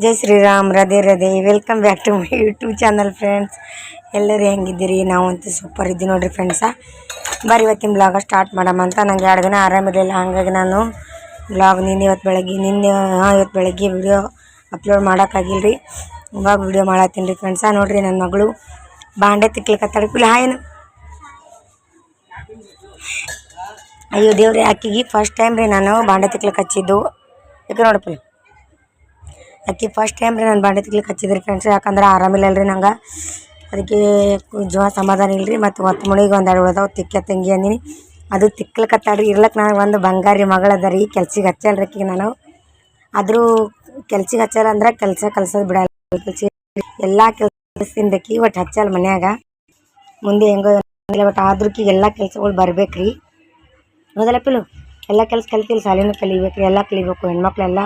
Jai Sriram Radhe Radhe welcome back to my YouTube channel friends ಎಲ್ಲರೂ ಹೆಂಗಿದ್ದೀರಿ? ನಾವಂತೂ super ಇದ್ದೀವಿ ನೋಡಿರಿ ಫ್ರೆಂಡ್ಸ ಬರ್ರಿ ಇವತ್ತಿನ ಬ್ಲಾಗ ಸ್ಟಾರ್ಟ್ ಮಾಡೋಣ ಅಂತ. ನಂಗೆ ಎರಡು ದಿನ ಆರಾಮಿರಲಿಲ್ಲ ಹಾಗಾಗಿ ನಾನು ಬ್ಲಾಗ್ ನಿನ್ನೆ ಇವತ್ತು ಬೆಳಗ್ಗೆ, ನಿನ್ನೆ ಹಾಂ ಇವತ್ತು ಬೆಳಗ್ಗೆ ವಿಡಿಯೋ ಅಪ್ಲೋಡ್ ಮಾಡೋಕ್ಕಾಗಿಲ್ಲ ರೀ ಇವಾಗ ವಿಡಿಯೋ ಮಾಡತ್ತೀನಿ ರೀ ಫ್ರೆಂಡ್ಸ ನೋಡಿರಿ ನನ್ನ ಮಗಳು ಬಾಂಡೆ ತಿಕ್ಲಿಕ್ಕೆ ಹಾಯೇನು ಅಯ್ಯೋ, ದೇವ್ರಿ, ಆಕಿಗೆ ಫಸ್ಟ್ ಟೈಮ್ ರೀ ನಾನು ಬಾಂಡೆ ತಿಕ್ಲಿಕ್ಕೆ ಹಚ್ಚಿದ್ದು. ಯಾಕೆ ನೋಡಪ್ಪ? ಆಕಿ ಫಸ್ಟ್ ಟೈಮ್ ರೀ ನಾನು ಬಾಂಡೆ ತಿಕ್ಲಿಕ್ಕೆ ಹಚ್ಚಿದ್ರಿ ಫ್ರೆಂಡ್ಸ್ ಯಾಕಂದ್ರೆ ಆರಾಮಿಲ್ಲ ರೀ ನಂಗೆ. ಅದಕ್ಕೆ ಜೋ ಸಮಾಧಾನ ಇಲ್ಲ ರೀ ಮತ್ತು ಹೊತ್ತು ಮುಳಿಗೆ ಎರಡು ಉಳ್ದಾವ ತಿಕ್ಕ ತಂಗಿ ಅಂದಿನಿ. ಅದು ತಿಕ್ಲಕತ್ತಾಡ್ರಿ ಇರ್ಲಕ್ಕೆ ನನಗೆ ಒಂದು ಬಂಗಾರಿ ಮಗಳದ ರೀ. ಕೆಲ್ಸಿಗೆ ಹಚ್ಚಲ್ರಿ ಆಕಿಗೆ ನಾನು. ಆದರೂ ಕೆಲ್ಸಿಗೆ ಹಚ್ಚಲ್ಲ ಅಂದ್ರೆ ಕೆಲಸ ಕಲ್ಸೋದು ಬಿಡಲ್ಲ. ಕೆಲ್ಸ ಎಲ್ಲ ಕೆಲಸದಿಂದ ಆಕಿ ಒಟ್ಟು ಹಚ್ಚಲ್ಲ ಮನ್ಯಾಗ. ಮುಂದೆ ಹೆಂಗೋ ಬಟ್ ಆದ್ರೂ ಎಲ್ಲ ಕೆಲಸಗಳು ಬರ್ಬೇಕು ರೀ ಹೌದಲ್ಲ ಪಿಲು? ಎಲ್ಲ ಕೆಲಸ ಕಲ್ತಿಲ್ಲ ಶಾಲೆನೂ ಕಲಿಬೇಕು ರೀ ಎಲ್ಲ ಕಲಿಬೇಕು, ಹೆಣ್ಮಕ್ಳೆಲ್ಲ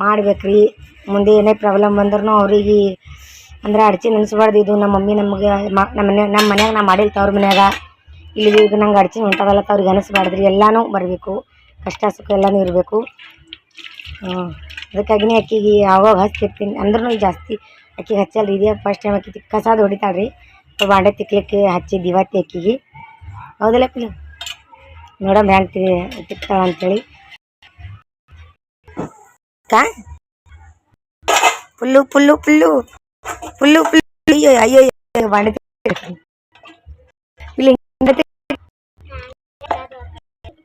ಮಾಡ್ಬೇಕು ರೀ ಮುಂದೆ ಏನೇ ಪ್ರಾಬ್ಲಮ್ ಬಂದ್ರೂ ಅವ್ರಿಗೆ ಅಂದ್ರೆ ಅಡ್ಚಿ ನೆನೆಸ್ಬಾರ್ದು. ಇದು ನಮ್ಮ ಮಮ್ಮಿ ನಮಗೆ ನಮ್ಮ ಮನೆ, ನಮ್ಮ ಮನ್ಯಾಗ ನಾ ಮಾಡಿಲ್ಲ ತವ್ರ ಮನ್ಯಾಗ. ಇಲ್ಲಿ ಈಗ ನಂಗೆ ಅಡ್ಚಿ ಹೊಂಟಾಗಲ್ಲ ಅವ್ರಿಗೆ ಅನಿಸ್ಬಾರ್ದ್ರಿ. ಎಲ್ಲನೂ ಬರಬೇಕು. ಕಷ್ಟ ಸುಖ ಎಲ್ಲನೂ ಇರಬೇಕು. ಅದಕ್ಕಾಗಿನೇ ಅಕ್ಕಿಗೆ ಯಾವಾಗ ಹಚ್ತಿರ್ತೀನಿ ಅಂದ್ರೂ ಜಾಸ್ತಿ ಅಕ್ಕಿಗೆ ಹಚ್ಚಲ್ಲ ಇದೆಯಾ ಫಸ್ಟ್ ಟೈಮ್ ಆಕಿ ಕಸಾದ ಹೊಡಿತಾಳೆ ರೀ ಬಾಂಡೆ ತಿಕ್ಲಿಕ್ಕೆ ಹಚ್ಚಿ ದಿವಾತಿ ಅಕ್ಕಿಗೆ. ಹೌದಲ್ಲ ಪಿಲ್? ನೋಡಮ್ ಹೆಂಗೆ ತಿಕ್ತಾಳ ಅಂತೇಳಿ ಕಾ ಪುಲ್ಲು ಪುಲ್ಲು ಪುಲ್ಲು ಪುಲ್ಲು ಪುಲ್ಲು ಅಯ್ಯೋ ಅಯ್ಯೋ ಅಯ್ಯೋ, ಬಾಂಡೆ ತಿಕ್ಲಿಕ್ಕೆ. ಇಲ್ಲಿ ಹಿಂಗೆ ತಿಕ್-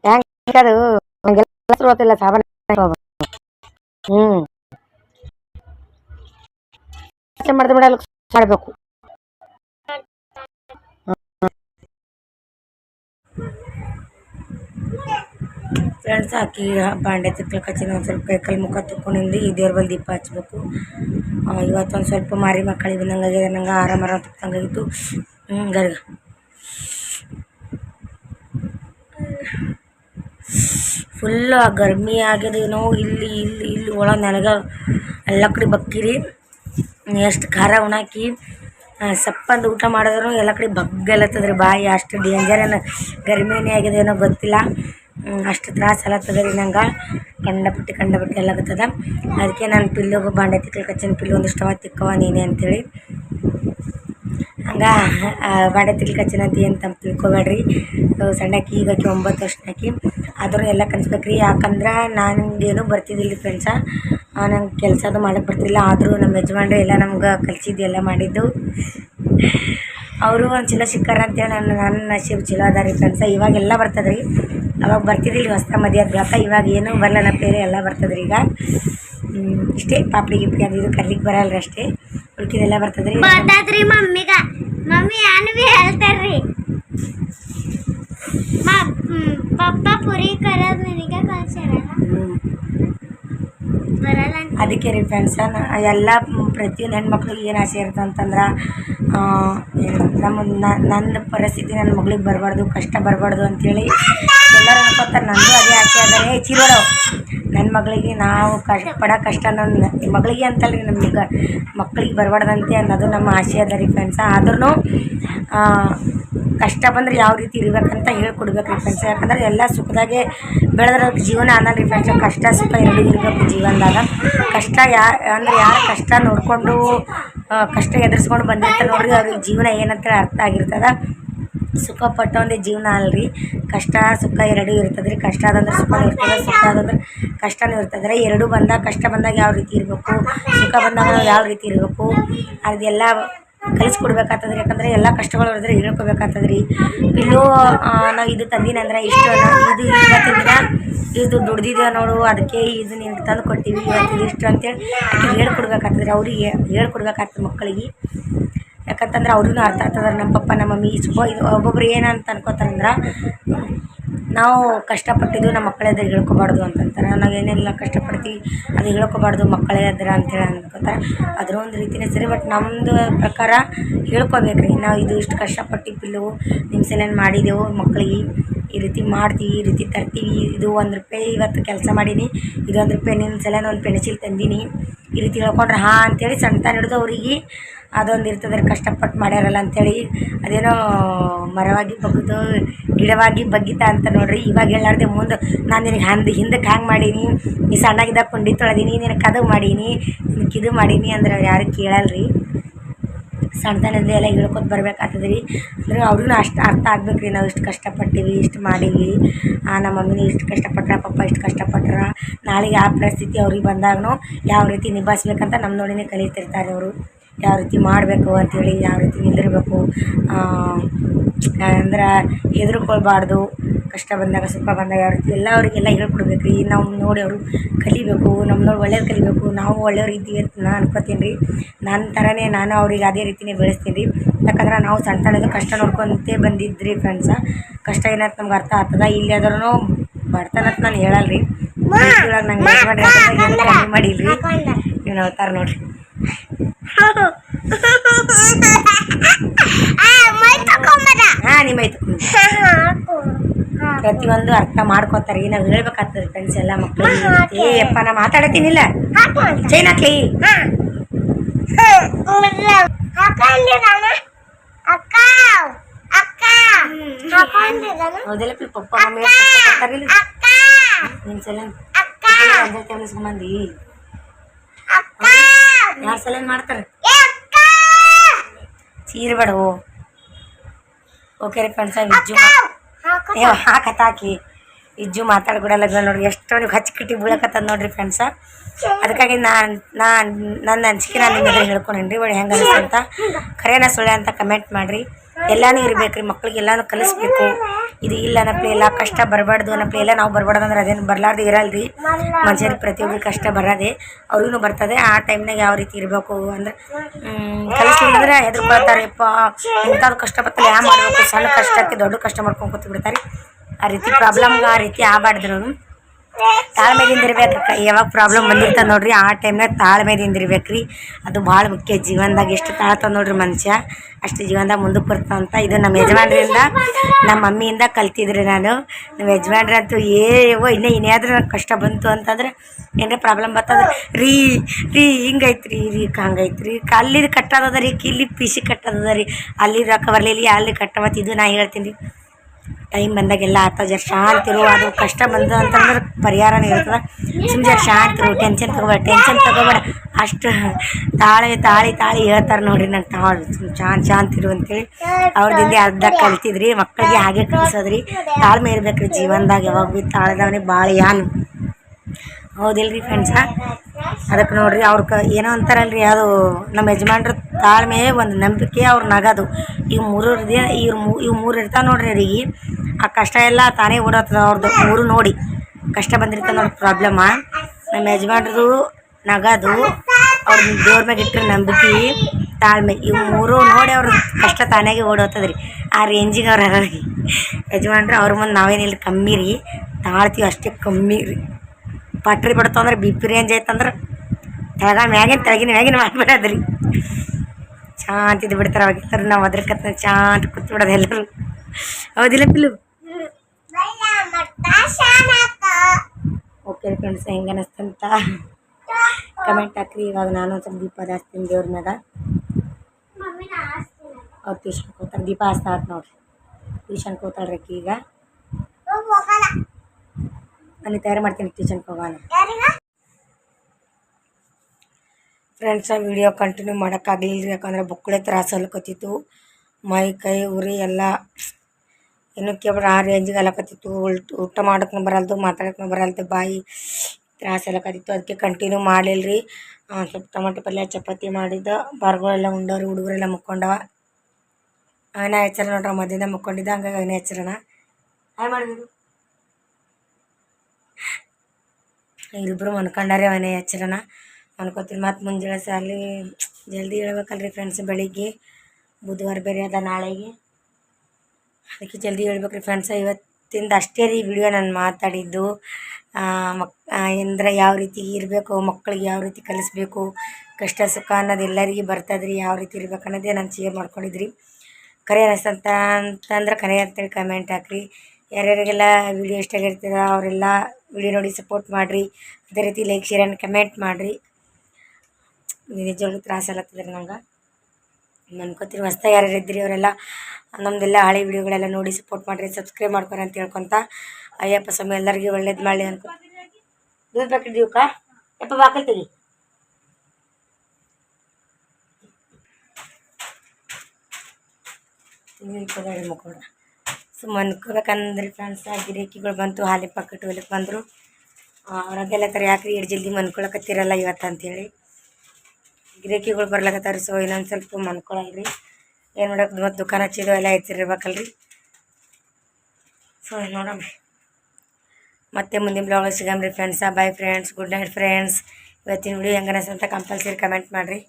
ಹೆಂಗ್ ಅದು ಹಂಗೆಲ್ಲ ಗೊತ್ತಿಲ್ಲ ಸಾಬಾನ ಹ್ಞೂ ಮಾಡ್ದೆ ಬಿಡಲ್ಲ ಮಾಡಬೇಕು ಫ್ರೆಂಡ್ಸ್ ಆಕಿ ಬಾಂಡೆ ತಿಕ್ಲಕ್ಕೆ ಹಚ್ಚಿನ ಒಂದು ಸ್ವಲ್ಪ ಕೈಕಾಲು ಮುಖ ತುಕ್ಕೊಂಡಿಂದು ಈ ದೇವ್ರ ಬಲ್ಲಿ ದೀಪ ಹಚ್ಬೇಕು. ಇವತ್ತು ಒಂದು ಸ್ವಲ್ಪ ಮಾರಿ ಮಕ್ಕಳಿಗೆ ಬಂದಂಗಾಗಿದೆ ನಂಗೆ ಆರಾಮ ಆರಾಮ ತಪ್ಪಂಗಾಗಿತ್ತು ಹ್ಞೂ ಗರ್ಗ ಫುಲ್ಲು ಆ ಗರ್ಮಿ ಏನೋ ಇಲ್ಲಿ ಇಲ್ಲಿ ಇಲ್ಲಿ ಒಳ ನನಗೆ ಎಲ್ಲ ಕಡೆ ಬಕ್ಕಿರಿ. ಎಷ್ಟು ಖಾರ ಉಣಾಕಿ ಸಪ್ಪಂದು ಊಟ ಮಾಡಿದ್ರು ಎಲ್ಲ ಕಡೆ ಬಗ್ಗೆಲ್ಲತ್ತದ್ರಿ ಬಾಯಿ, ಅಷ್ಟು ಡೇಂಜರ್ ಏನು ಗರ್ಮಿನೇ ಏನೋ ಗೊತ್ತಿಲ್ಲ. ಅಷ್ಟು ತ್ರಾಸ ಆಗ್ಲತ್ತದ ರೀ ನಂಗೆ. ಕಂಡಪಟ್ಟಿ ಎಲ್ಲ ಎಲ್ಲಾಗತ್ತದ ಅದಕ್ಕೆ ನಾನು ಪಿಲ್ಲುಗೆ ಬಾಂಡೆ ತಿಕ್ಲಿಕ್ಕೆ ಕಚ್ಚಿನ. ಪಿಲ್ಲು ಒಂದಿಷ್ಟು ಅವ ತಿಕ್ಕವ ನೀನೆ ಅಂತೇಳಿ. ಹಂಗೆ ಬಾಂಡೆ ತಿಕ್ಲಿಕ್ಕೆ ಕಚ್ಚಿನ ಅಂತ ಏನು ತಮ್ಮ ತಿಳ್ಕೊಬೇಡ್ರಿ. ಸಣ್ಣಕ್ಕಿ ಈಗ ಆಕಿ ಒಂಬತ್ತು ವರ್ಷನಾಕಿ. ಆದರೂ ಎಲ್ಲ ಕಲಿಸ್ಬೇಕು ರೀ ಯಾಕಂದ್ರೆ ನನಗೇನು ಬರ್ತಿದ್ದಿಲ್ಲ ಫ್ರೆಂಡ್ಸ ನಂಗೆ ಕೆಲಸ ಅದು ಮಾಡಕ್ಕೆ ಬರ್ತಿಲ್ಲ. ಆದರೂ ನಮ್ಮ ಯಜಮಾನ್ರು ಎಲ್ಲ ನಮ್ಗೆ ಕಲಿಸಿದ್ದು ಎಲ್ಲ ಮಾಡಿದ್ದು. ಅವರು ಒಂದು ಚೀಲ ಸಿಕ್ಕಾರ ಅಂತೇಳಿ ನನ್ನ ನನ್ನ ನಶೀಬ್ ಚಲೋ ಅದ ರೀ ಫ್ರೆಂಡ್ಸ ಇವಾಗೆಲ್ಲ ಬರ್ತದೆ ಅವಾಗ ಬರ್ತಿದ್ದಿಲ್ಲ ಹೊಸ ಮದುವೆ ಆದ್ರಾಕ ಇವಾಗ ಏನೂ ಬರಲ್ಲ ನಮ್ಮ ಬೇರೆ ಎಲ್ಲ ಬರ್ತದ್ರಿ ಈಗ. ಇಷ್ಟೇ ಪಾಪಡಿ ಗಿಪ್ಡಿ ಅದು ಇದು ಕರ್ಲಿಕ್ಕೆ ಬರಲ್ಲ ರೀ ಅಷ್ಟೇ. ಉಳ್ಕಿದೆಲ್ಲ ಬರ್ತದೆ ರೀ ಬರ್ತದ್ರಿ ಮಮ್ಮಿಗ. ಮಮ್ಮಿ ಏನು ಬಿ ಹೇಳ್ತಾರ್ರಿ. ಪಪ್ಪ ಪುರಿ ಕರೋದು ನನಗೆ. ಬರಲ್ಲ ಅದಕ್ಕೆ ರೀ ಫ್ರೆಂಡ್ಸ ಎಲ್ಲ ಪ್ರತಿಯೊಂದು ಹೆಣ್ಮಕ್ಳಿಗೆ ಏನು ಆಸೆ ಇರುತ್ತೆ ಅಂತಂದ್ರೆ ನಮ್ಮ ನನ್ನ ಪರಿಸ್ಥಿತಿ ನನ್ನ ಮಗಳಿಗೆ ಬರಬಾರ್ದು, ಕಷ್ಟ ಬರಬಾರ್ದು ಅಂಥೇಳಿ ಎಲ್ಲರೂ ಅನ್ಕೋತಾರೆ ನಂದು ಅದೇ ಆಸೆ ಆದರೆ ಚಿರೋಡು ನನ್ನ ಮಗಳಿಗೆ ನಾವು ಕಷ್ಟ, ಪಡೋ ಕಷ್ಟ ನನ್ನ ಮಗಳಿಗೆ ಅಂತಲ್ಲ ರೀ ನಮಗೆ ಮಕ್ಕಳಿಗೆ ಬರಬಾರ್ದಂತೆ ಅನ್ನೋದು ನಮ್ಮ ಆಸೆ ಅದ ರೀ ಫ್ರೆಂಡ್ಸ ಆದ್ರೂ ಕಷ್ಟ ಬಂದ್ರೆ ಯಾವ ರೀತಿ ಇರ್ಬೇಕಂತ ಹೇಳ್ಕೊಡ್ಬೇಕು ರೀ ಫ್ರೆಂಡ್ಸ್. ಯಾಕಂದ್ರೆ ಎಲ್ಲ ಸುಖದಾಗೆ ಬೆಳೆದ್ರೆ ಜೀವನ ಅನ್ನಲ್ಲ ರೀ ಫ್ರೆಂಡ್ಸ್. ಕಷ್ಟ, ಸುಖ ಎರಡೂ ಇರಬೇಕು ಜೀವನದಾಗ. ಕಷ್ಟ ಯಾ, ಅಂದ್ರೆ ಯಾರು ಕಷ್ಟ ನೋಡಿಕೊಂಡು ಕಷ್ಟ ಎದುರಿಸ್ಕೊಂಡು ಬಂದಿರ್ತಾರೆ ನೋಡ್ರಿ, ಅವ್ರಿಗೆ ಜೀವನ ಏನಂತ ಅರ್ಥ ಆಗಿರ್ತದ. ಸುಖ ಪಟ್ಟೊಂದೇ ಜೀವನ ಅಲ್ರಿ. ಕಷ್ಟ, ಸುಖ ಎರಡೂ ಇರ್ತದೆ ರೀ ಕಷ್ಟ ಆದಂದ್ರೆ ಸುಖ ಇರ್ತದೆ, ಸುಖ ಆದಂದ್ರೆ ಕಷ್ಟನೂ ಇರ್ತದೆ ರೀ ಎರಡೂ ಬಂದಾಗ ಕಷ್ಟ ಬಂದಾಗ ಯಾವ ರೀತಿ ಇರಬೇಕು, ಸುಖ ಬಂದಾಗ ಯಾವ ರೀತಿ ಇರಬೇಕು ಅದೆಲ್ಲ ಕಲಿಸ್ಕೊಡ್ಬೇಕಾಗ್ತದೆ ರೀ ಯಾಕಂದರೆ ಎಲ್ಲ ಕಷ್ಟಗಳು ಹೊಡೆದ್ರೆ ಹೇಳ್ಕೊಬೇಕಾಗ್ತದೆ ರೀ ಪಿಲ್ಲೋ ನಾವು ಇದು ತಂದಿನಿ ಅಂದ್ರೆ ಇಷ್ಟು ಇದು ಇವತ್ತಿನ ಇದು ದುಡ್ದಿದೆಯೋ ನೋಡು, ಅದಕ್ಕೆ ಇದು ನಿನ್ಗೆ ತಂದು ಕೊಟ್ಟಿವಿ ಇವತ್ತು ಇದು ಇಷ್ಟು ಅಂತೇಳಿ ಆಕೆ ಹೇಳ್ಕೊಡ್ಬೇಕಾಗ್ತದೆ ರೀ ಅವ್ರಿಗೆ ಹೇಳ್ಕೊಡ್ಬೇಕಾಗ್ತದೆ ಮಕ್ಕಳಿಗೆ. ಯಾಕಂತಂದ್ರೆ ಅವ್ರಿಗೂ ಅರ್ಥ ಆಗ್ತದ ನಮ್ಮ ಪಪ್ಪ ನಮ್ಮ ಮಮ್ಮಿ ಒಬ್ಬೊಬ್ರು ಏನಂತ ಅನ್ಕೋತಾರಂದ್ರೆ ನಾವು ಕಷ್ಟಪಟ್ಟಿದ್ದು ನಮ್ಮ ಮಕ್ಕಳ ಎದುರು ಹೇಳ್ಕೊಬಾರ್ದು ಅಂತಂತಾರೆ. ನಾವು ಏನೆಲ್ಲ ಕಷ್ಟಪಡ್ತೀವಿ ಅದು ಹೇಳ್ಕೊಬಾರ್ದು ಮಕ್ಕಳೇ ಎದುರು ಅಂತೇಳಿ ಅನ್ಕೋತಾರೆ. ಅದ್ರ ಒಂದು ರೀತಿನೇ ಸರಿ ಬಟ್ ನಮ್ಮದು ಪ್ರಕಾರ ಹೇಳ್ಕೊಬೇಕು ರೀ ನಾವು ಇದು ಇಷ್ಟು ಕಷ್ಟಪಟ್ಟು ಪಿಲ್ಲು ನಿಮ್ಮ ಸಲೇನು ಮಾಡಿದೆವು ಮಕ್ಕಳಿಗೆ ಈ ರೀತಿ ಮಾಡ್ತೀವಿ, ಈ ರೀತಿ ತರ್ತೀವಿ, ಇದು ಒಂದು ರೂಪಾಯಿ ಇವತ್ತು ಕೆಲಸ ಮಾಡೀನಿ ಇದೊಂದು ರೂಪಾಯಿ ನಿಮ್ಮ ಸಲ ಒಂದು ಪೆನ್ಸಿಲ್ ತಂದೀನಿ, ಈ ರೀತಿ ಹೇಳ್ಕೊಂಡ್ರೆ ಹಾಂ ಅಂತೇಳಿ ಸಣ್ಣ ಹಿಡಿದು ಅವ್ರಿಗೆ ಅದೊಂದು ಇರ್ತದೆ ರೀ ಕಷ್ಟಪಟ್ಟು ಮಾಡ್ಯಾರಲ್ಲ ಅಂಥೇಳಿ ಅದೇನೋ ಮರವಾಗಿ ಬಗ್ಗದು ಗಿಡವಾಗಿ ಬಗ್ಗಿತ ಅಂತ ನೋಡ್ರಿ, ಇವಾಗ ಹೇಳಾರ್ದೆ ಮುಂದೆ ನಾನು ನಿನಗೆ ಹಂದು ಹಿಂದಕ್ಕೆ ಹ್ಯಾಂಗೆ ಮಾಡೀನಿ? ನೀ ಸಣ್ಣಗಿದ್ದ ಕುಂಡಿ ತೊಳೆದೀನಿ ನಿನಗೆ ಅದು ಮಾಡೀನಿ, ನಿನಗೆ ಇದು ಮಾಡೀನಿ ಅಂದ್ರೆ ಅವ್ರು ಯಾರು ಕೇಳಲ್ರಿ. ಸಣ್ಣತನದಿಂದ ಎಲ್ಲ ಹೇಳ್ಕೊತ ಬರ್ಬೇಕಾಗ್ತದೆ ರೀ ಅಂದ್ರೆ ಅವ್ರಿಗೂ ಅಷ್ಟು ಅರ್ಥ ಆಗ್ಬೇಕು ರೀ ನಾವು ಇಷ್ಟು ಕಷ್ಟಪಟ್ಟೀವಿ, ಇಷ್ಟು ಮಾಡೀವಿ. ನಮ್ಮ ಮಮ್ಮಿನ ಇಷ್ಟು ಕಷ್ಟಪಟ್ರ, ಪಪ್ಪ ಇಷ್ಟು ಕಷ್ಟಪಟ್ರ. ನಾಳೆಗೆ ಆ ಪರಿಸ್ಥಿತಿ ಅವ್ರಿಗೆ ಬಂದಾಗೂ ಯಾವ ರೀತಿ ನಿಭಾಯಿಸ್ಬೇಕಂತ ನಮ್ಮ ನೋಡಿನೇ ಕಲಿತಿರ್ತಾರೆ ಅವರು. ಯಾವ ರೀತಿ ಮಾಡಬೇಕು ಅಂಥೇಳಿ ಯಾವ ರೀತಿ ನಿಂದಿರಬೇಕು ಅಂದ್ರೆ ಹೆದರ್ಕೊಳ್ಬಾರ್ದು ಕಷ್ಟ ಬಂದಾಗ ಸುಖ ಬಂದಾಗ ಯಾವ ರೀತಿ ಎಲ್ಲ ಅವರಿಗೆಲ್ಲ ಹೇಳ್ಕೊಡ್ಬೇಕು. ರೀ ನಾವು ನೋಡಿ ಅವರು ಕಲಿಬೇಕು ನಮ್ಮ ನೋಡಿ ಒಳ್ಳೇದು ಕಲಿಬೇಕು ನಾವು ಒಳ್ಳೆಯವ್ರು ಇದ್ದೀವಿ ಅಂತ ನಾನು ಅನ್ಕೋತೀನಿ ರೀ. ನನ್ನ ಥರನೇ ನಾನು ಅವ್ರಿಗೆ ಅದೇ ರೀತಿನೇ ಬೆಳೆಸ್ತೀನಿ ರೀ. ಯಾಕಂದ್ರೆ ನಾವು ಸಣ್ಣ ಸಣ್ಣದು ಕಷ್ಟ ನೋಡ್ಕೊತೇ ಬಂದಿದ್ದು ರೀ ಫ್ರೆಂಡ್ಸ ಕಷ್ಟ ಏನಂತ ನಮ್ಗೆ ಅರ್ಥ ಆಗ್ತದ? ಇಲ್ಲಿ ಆದ್ರೂ ಅಂತ ನಾನು ಹೇಳಲ್ಲ ರೀ. ನಂಗೆ ಕಮ್ಮಿ ರೀ ಇವ್ನು ನೋಡ್ರಿ. ಹಾಂ ನಿಮ್ಮ ಪ್ರತಿಯೊಂದು ಅರ್ಥ ಮಾಡ್ಕೋತಾರೆ ಈಗ ನಾವು ಹೇಳ್ಬೇಕಾಗ್ತದೆ ಫ್ರೆಂಡ್ಸ್ ಎಲ್ಲ ಮಕ್ಕಳು ಏ ಅಪ್ಪ ನಾ ಚೈನ್ ಹಾಕ್ಲಿ ಅಕ್ಕ ಹಾಕೊಂಡಿದ್ದಾನ ಹೌದಲ್ಲ ಪಪ್ಪ ಮಮ್ಮಿ ಸಲ ಅಕ್ಕ ಮಂದಿ ಅಕ್ಕ ಯಾರ ಸಲ ಮಾಡ್ತಾರೆ? ಚೀರ್ಬೇಡ ಓಕೆ ರೀ ಫ್ರೆಂಡ್ಸ ಇಜ್ಜು ಹಾಕತ್ತ ಹಾಕಿ ಇಜ್ಜು ಮಾತಾಡ್ಬಿಡಲ್ಲ ನೋಡ್ರಿ ಎಷ್ಟು ನೀವು ಹಚ್ಚಿಕಿಟ್ಟಿ ಬೀಳಕತ್ತದ ನೋಡ್ರಿ ಫ್ರೆಂಡ್ಸ ಅದಕ್ಕಾಗಿ ನಾನು ನಾನು ನನ್ನ ಅನಿಸಿಕೆ ನಾನು ಹೇಳ್ಕೊಂಡೇನಿ ರೀ ಹೆಂಗೆ ಅನಿಸ್ತು ಅಂತ. ಖರೇನ ಸುಳ್ಳೆ ಅಂತ ಕಮೆಂಟ್ ಮಾಡಿರಿ. ಎಲ್ಲಾನು ಇರ್ಬೇಕು ರೀ ಮಕ್ಳಿಗೆ ಎಲ್ಲಾನು ಕಲಿಸ್ಬೇಕು. ಇದು ಇಲ್ಲ ಅನ್ನಪ್ಲೆ ಎಲ್ಲ ಕಷ್ಟ ಬರಬಾರ್ದು ಅನ್ನಪ್ಲೆ ಎಲ್ಲ ನಾವು ಬರ್ಬಾರ್ದು ಅಂದ್ರೆ ಅದೇನು ಬರಲಾರ್ದು ಇರಲ್ಲ ರೀ ಮನುಷ್ಯರಿಗೆ ಪ್ರತಿಯೊಬ್ಬರಿಗೆ ಕಷ್ಟ ಬರದೆ ಅವ್ರಿಗೂ ಬರ್ತದೆ, ಆ ಟೈಮ್ನಾಗ ಯಾವ ರೀತಿ ಇರಬೇಕು ಅಂದ್ರೆ ಕಲಿಸ್ಲಿಲ್ಲಂದ್ರೆ ಬರ್ತಾರೆಪ್ಪ ಇಂಥದ್ದು ಕಷ್ಟ ಬರ್ತಲ್ಲ ಯಾವ ಮಾಡಬೇಕು, ಸಣ್ಣ ಕಷ್ಟಕ್ಕೆ ದೊಡ್ಡ ಕಷ್ಟ ಮಾಡ್ಕೊಂಡು ಕೂತು ಬಿಡ್ತಾರೆ ಆ ರೀತಿ ಪ್ರಾಬ್ಲಮ್ಗೆ ಆ ರೀತಿ ಆಗಬಾರ್ದು. ತಾಳ್ಮೆದಿಂದ ಯಾವಾಗ ಪ್ರಾಬ್ಲಮ್ ಬಂದಿರ್ತದೆ ನೋಡ್ರಿ, ಆ ಟೈಮ್ನಾಗ ತಾಳ್ಮೆದಿಂದ ಇರ್ಬೇಕು ರೀ ಅದು ಭಾಳ ಮುಖ್ಯ. ಜೀವನದಾಗ ಎಷ್ಟು ತಾಳ್ತಾವ ನೋಡ್ರಿ ಮನುಷ್ಯ. ಅಷ್ಟು ಜೀವನದಾಗ ಮುಂದಕ್ಕೆ ಬರ್ತಾವಂತ. ಇದು ನಮ್ಮ ಯಜಮಾನ್ರಿಂದ ನಮ್ಮ ಮಮ್ಮಿಯಿಂದ ಕಲ್ತಿದ್ರಿ ನಾನು. ನಮ್ಮ ಯಜಮಾನ್ರಂತೂ, ಏ, ಯವ್ವ, ಇನ್ನೇ ಏನಾದ್ರೂ ನನಗೆ ಕಷ್ಟ ಬಂತು ಅಂತಂದ್ರೆ, ಏನಾರ ಪ್ರಾಬ್ಲಮ್ ಬರ್ತದೆ ರೀ ರೀ ಹಿಂಗೈತೆ ರೀ ಹಂಗೈತ್ರಿ. ಅಲ್ಲಿದು ಕಟ್ಟೋದದ ರೀ ಇಲ್ಲಿ ಪಿಸಿ ಕಟ್ಟೋದದ ರೀ. ಅಲ್ಲಿ ರೊಕ್ಕ ಬರಲಿಲ್ಲ ಅಲ್ಲಿ ಕಟ್ಟವತ್ತು ಇದು ನಾ ಹೇಳ್ತೀನಿ ರೀ. ಟೈಮ್ ಬಂದಾಗೆಲ್ಲ ಆತ ಜರ ಶಾಂತಿರು ಅದು ಕಷ್ಟ ಬಂದ ಅಂತಂದ್ರೆ ಪರಿಹಾರನೇ ಇರ್ತದೆ. ಸುಮ್ಮನೆ ಜರ ಶಾಂತಿರು ಟೆನ್ಷನ್ ತಗೋಬೇಡ ಟೆನ್ಷನ್ ತಗೋಬೇಡ. ಅಷ್ಟು ತಾಳಿ ತಾಳಿ ತಾಳಿ ಹೇಳ್ತಾರೆ ನೋಡ್ರಿ ನಂಗೆ ತಾಳು. ಶಾಂತ ಶಾಂತಿರು ಅಂತೇಳಿ ಅವ್ರದಿಂದ ಅರ್ಧ ಕಲ್ತಿದ್ರಿ, ಮಕ್ಕಳಿಗೆ ಹಾಗೆ ಕಲಿಸೋದ್ರಿ. ತಾಳ್ಮೆ ಇರ್ಬೇಕ್ರಿ ಜೀವನದಾಗ, ಯಾವಾಗ ಬಿ ತಾಳ್ದವನೇ ಭಾಳ ಯಾನು. ಹೌದಿಲ್ರಿ ಫ್ರೆಂಡ್ಸ ಅದಕ್ಕೆ ನೋಡ್ರಿ ಅವ್ರ ಏನೋ ಅಂತಾರಲ್ರಿ, ಅದು ನಮ್ಮ ಯಜಮಾನ್ರ ತಾಳ್ಮೆ ಒಂದು ನಂಬಿಕೆ ಅವ್ರ ನಗದು. ಈ ಮೂರು ಇವ್ರು ಮೂ, ಇವು ಮೂರು ಇರ್ತಾವೆ ನೋಡ್ರಿ ಅವ್ರಿಗೆ. ಆ ಕಷ್ಟ ಎಲ್ಲ ತಾನೇ ಓಡತ್ತದ ಅವ್ರದ್ದು ಮೂರು ನೋಡಿ. ಕಷ್ಟ ಬಂದಿರ್ತ ನೋಡಿ ಪ್ರಾಬ್ಲಮ್ಮ ನಮ್ಮ ಯಜಮಾನ್ರದು ನಗದು, ಅವ್ರ ದೇವ್ರ ಮ್ಯಾಗ ಇಟ್ಟಿರೋ ನಂಬಿಕೆ, ತಾಳ್ಮೆ, ಇವು ಮೂರು ನೋಡಿ ಅವ್ರ ಕಷ್ಟ ತಾನೇ ಓಡೋತದ್ರಿ ಆ ರೇಂಜಿಗೆ ಅವ್ರು ಹರಿ ಯಜಮಾನ್ರು ಅವ್ರ ಮುಂದೆ ನಾವೇನಿಲ್ಲ ಕಮ್ಮಿ ರೀ ತಾಳ್ತೀವಿ ಅಷ್ಟೇ ಕಮ್ಮಿ ರೀ ಪಟ್ರಿ ಬಿಡ್ತು ಅಂದ್ರೆ ಬಿ ಪಿ ರೇಂಜ್ ಐತಂದ್ರೆ, ತೆಳಗ ಮ್ಯಾಗಿನ, ತೆಳಗಿನ ಮ್ಯಾಗಿನ ಮಾಡ್ಬಿಡೋದ್ರಿ ಶಾಂತಿದ್ದು ಬಿಡ್ತಾರೆ ಅವಾಗ ಎಲ್ಲರೂ ನಾವು ಅದ್ರಕತ್ತ ಶಾಂತ ಕೂತ್ ಬಿಡೋದು ಎಲ್ಲರೂ. ಹೌದಿಲ್ಲ ಪಿಲು ಓಕೆ ಫ್ರೆಂಡ್ಸ್ ಹೆಂಗೆ ಅನಿಸ್ತಂತ? ಕಮೆಂಟ್ ಹಾಕ್ರಿ ಇವಾಗ ನಾನು ಒಂದು ಸ್ವಲ್ಪ ದೀಪ ಜಾಸ್ತಿನಿ ದೇವ್ರ ಮ್ಯಾಗ. ಅವ್ರು ಟ್ಯೂಷನ್ ಕೂತಾರೆ ದೀಪ ಹಚ್ತಾ ಆತ್ ನೋಡ್ರಿ. ಟ್ಯೂಷನ್ ಕೂತಾಳ್ರಿ ಈಗ. ನಾನು ತಯಾರು ಮಾಡ್ತೀನಿ ಟ್ಯೂಷನ್ಗೆ ಹೋಗೋಣ. ಫ್ರೆಂಡ್ಸ ವಿಡಿಯೋ ಕಂಟಿನ್ಯೂ ಮಾಡೋಕ್ಕಾಗಲಿಲ್ಲ ಯಾಕಂದ್ರೆ ಬುಕ್ಕಳೆ ತ್ರಾಸ ಅಲ್ಕತ್ತಿತ್ತು ಮೈ, ಕೈ, ಉರಿ ಎಲ್ಲ ಇನ್ನು ಕೇಳ್ಬಿಡ್ರಿ ಆ ರೇಂಜಿಗೆ ಅಲಕತ್ತಿತ್ತು ಉಲ್ಟ್, ಊಟ ಮಾಡೋಕ್ಕೂ ಬರಲ್ದು ಮಾತಾಡೋಕ್ಕೂ ಬರಲ್ದು, ಬಾಯಿ ತ್ರಾಸ ಅಲಕತ್ತಿತ್ತು ಅದಕ್ಕೆ ಕಂಟಿನ್ಯೂ ಮಾಡಲಿಲ್ಲ ರೀ. ಸ್ವಲ್ಪ ಟೊಮೆಟೊ ಪಲ್ಯ, ಚಪಾತಿ ಮಾಡಿದ್ದ. ಬಾರ್ಗಳೆಲ್ಲ ಉಂಡವ್ರಿ, ಹುಡುಗರೆಲ್ಲ ಮುಕ್ಕೊಂಡವ. ಅವನ ಎಚ್ಚರ ನೋಡ್ರ ಮಧ್ಯದ ಮುಕ್ಕೊಂಡಿದ್ದ. ಹಂಗಾಗಿ ಅವನ ಎಚ್ಚರನ ಮಾಡಿದ್ರು? ಇಬ್ಬರು ಮನ್ಕೊಂಡಾರೆ ಅವನೇ ಎಚ್ಚರನ ಅನ್ಕೋತೀನಿ. ಮತ್ತು ಮುಂಜಾನೆ ಸಾಲಿ ಜಲ್ದಿ ಹೇಳ್ಬೇಕಲ್ರಿ ಫ್ರೆಂಡ್ಸ್ ಬೆಳಿಗ್ಗೆ. ಬುಧವಾರ ಬೇರೆ ಅದ ನಾಳೆಗೆ. ಅದಕ್ಕೆ ಜಲ್ದಿ ಹೇಳ್ಬೇಕ್ರಿ ಫ್ರೆಂಡ್ಸ್ ಇವತ್ತಿಂದ ಅಷ್ಟೇ ರೀ ವಿಡಿಯೋ ನಾನು ಮಾತಾಡಿದ್ದು. ಮಕ್ ಅಂದ್ರೆ ಯಾವ ರೀತಿ ಇರಬೇಕು ಮಕ್ಕಳಿಗೆ ಯಾವ ರೀತಿ ಕಲಿಸ್ಬೇಕು, ಕಷ್ಟ ಸುಖ ಅನ್ನೋದು ಎಲ್ಲರಿಗೆ ಬರ್ತದ್ರಿ, ಯಾವ ರೀತಿ ಇರ್ಬೇಕು ಅನ್ನೋದೇ ನಾನು ಶೇರ್ ಮಾಡ್ಕೊಂಡಿದ್ರಿ. ಕರೆ ಅನಿಸ್ತಂತ ಅಂತಂದ್ರೆ ಕರೆ ಅಂತೇಳಿ ಕಮೆಂಟ್ ಹಾಕ್ರಿ. ಯಾರ್ಯಾರಿಗೆಲ್ಲ ವಿಡಿಯೋ ಇಷ್ಟ ಆಗಿರ್ತದೆ, ಅವರೆಲ್ಲ ವಿಡಿಯೋ ನೋಡಿ ಸಪೋರ್ಟ್ ಮಾಡಿರಿ. ಅದೇ ರೀತಿ ಲೈಕ್ ಶೇರ್ ಆ್ಯಂಡ್ ಕಮೆಂಟ್ ಮಾಡಿರಿ. ನಿಜವಾಗ್ಲೂ ತ್ರಾಸ ಆಗತ್ತದ್ರಿ ನಂಗೆ? ಅನ್ಕೋತೀನಿ ಹೊಸ್ದಾಗಿ ಯಾರ್ಯಾರು ಇದ್ರಿ ಅವರೆಲ್ಲ ನಮ್ಮದೆಲ್ಲ ಹಳೆ ವಿಡಿಯೋಗಳೆಲ್ಲ ನೋಡಿ ಸಪೋರ್ಟ್ ಮಾಡಿರಿ ಸಬ್ಸ್ಕ್ರೈಬ್ ಮಾಡ್ಕೊರಿ ಅಂತ ಹೇಳ್ಕೊತ, ಅಯ್ಯಪ್ಪ ಸ್ವಾಮಿ ಎಲ್ಲರಿಗೂ ಒಳ್ಳೇದು ಮಾಡಲಿ ಅನ್ಕೊ ದೂರ ಪ್ಯಾಕೆಟ್ ಯಪ್ಪ ಬಾಕಲ್ ತೆಗಿ. ಮುಖೋಡ ಸೊ ಮನ್ಕೋಬೇಕಂದ್ರೆ ಫ್ರೆಂಡ್ಸ್ ಗಿರಾಕಿಗಳು ಬಂತು, ಹಾಲಿ ಪಾಕೆಟ್ ಹೊಲಿಕ್ಕೆ ಬಂದರು. ಅವ್ರದ್ದೆಲ್ಲ ಥರ ಯಾಕ್ರಿ ಇಷ್ಟು ಜಲ್ದಿ ಮನ್ಕೊಳಕತ್ತಿರಲ್ಲ ಇವತ್ತು ಅಂತೇಳಿ ಗಿರಾಕಿಗಳು ಬರ್ಲಕತ್ತಾರ ಸೊ ಇನ್ನೊಂದು ಸ್ವಲ್ಪ ಮನ್ಕೊಳಲ್ರಿ. ಏನು ಮಾಡಕ್ಕೆ ಮತ್ತು ದುಕಾನ್ ಹಚ್ಚಿದ್ದು ಎಲ್ಲ ಹೆಚ್ಚಿರ್ಬೇಕಲ್ರಿ ಸೊ ನೋಡಮ್ಮ ಮತ್ತೆ ಮುಂದಿನ blog ಸಿಗಮ್ರಿ friends bye friends good night friends ಇವತ್ತಿನ ವಿಡಿಯೋ ಹೆಂಗನಸ್ ಅಂತ ಕಂಪಲ್ಸರಿ ಕಮೆಂಟ್ ಮಾಡಿರಿ.